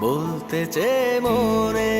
বলতে চে মনে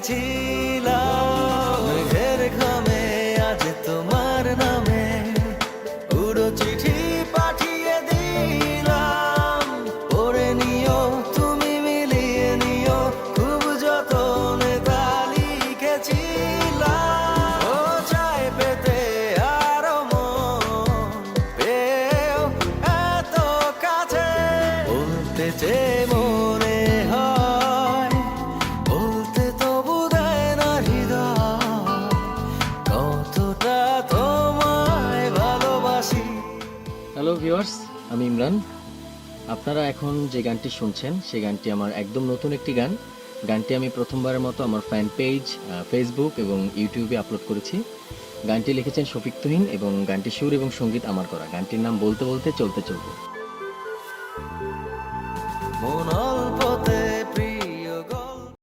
লিখেছিলাম মেঘের খামে আজ তোমার নামে উড়ো চিঠি পাঠিয়ে দিলাম। পড়ে নিও, তুমি মিলিয়ে নিও, খুব যতনে তা লিখেছিলাম। ও চাই পেতে আরও মন এত কাছে। বলতে যে হ্যালো ভিওয়ার্স আমি ইমরান। আপনারা এখন যে গানটি শুনছেন, সেই গানটি আমার একদম নতুন একটি গান। গানটি আমি প্রথমবারের মতো আমার ফ্যান পেজ ফেসবুক এবং ইউটিউবে আপলোড করেছি। গানটি লিখেছেন শফিক তুহিন এবং গানটি সুর এবং সংগীত আমার করা। গানটির নাম বলতে বলতে চলতে চলতে মন